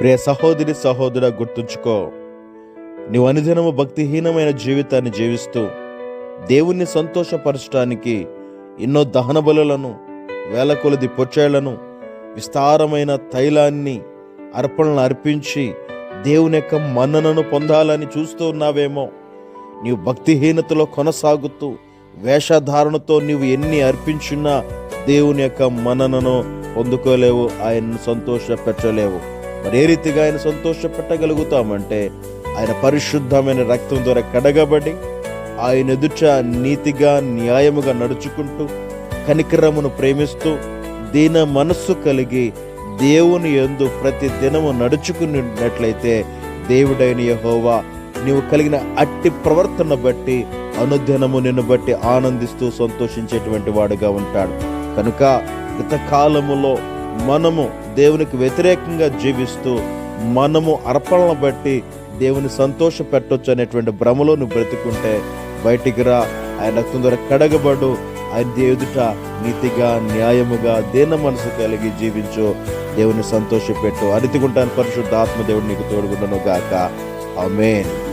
ప్రియ సహోదరి సహోదర గుర్తుంచుకో. నీవు అనుదినము భక్తిహీనమైన జీవితాన్ని జీవిస్తూ దేవుణ్ణి సంతోషపరచడానికి ఎన్నో దహన బలులను వేల కొలది పొచ్చేళ్ళను విస్తారమైన తైలాన్ని అర్పణలు అర్పించి దేవుని యొక్క మన్ననను పొందాలని చూస్తూ ఉన్నావేమో. నీవు భక్తిహీనతలో కొనసాగుతూ వేషధారణతో నీవు ఎన్ని అర్పించినా దేవుని యొక్క మన్ననను పొందుకోలేవు ఆయన్ని సంతోషపెట్టలేవు. మరి ఏ రీతిగా ఆయన సంతోషపెట్టగలుగుతామంటే ఆయన పరిశుద్ధమైన రక్తం ద్వారా కడగబడి ఆయన ఎదుట నీతిగా న్యాయముగా నడుచుకుంటూ కనికరమును ప్రేమిస్తూ దీన మనస్సు కలిగి దేవుని యందు ప్రతి దినము నడుచుకున్నట్లయితే దేవుడైన యహోవా నీవు కలిగిన అట్టి ప్రవర్తన బట్టి అనుదినము నిన్ను బట్టి ఆనందిస్తూ సంతోషించేటువంటి వాడుగా ఉంటాడు. కనుక గత కాలములో మనము దేవునికి వ్యతిరేకంగా జీవిస్తూ మనము అర్పణలను బట్టి దేవుని సంతోష పెట్టొచ్చు అనేటువంటి భ్రమలో నువ్వు బ్రతికుంటే బయటికి రా. ఆయన తొందర కడగబడు. ఆయన ఎదుట నీతిగా న్యాయముగా దీన మనసు కలిగి జీవించు. దేవుని సంతోషపెట్టు. అరితిగుంటాను పరిశుద్ధ ఆత్మదేవుడు నీకు తోడుగుండను గాక. ఆమేన్.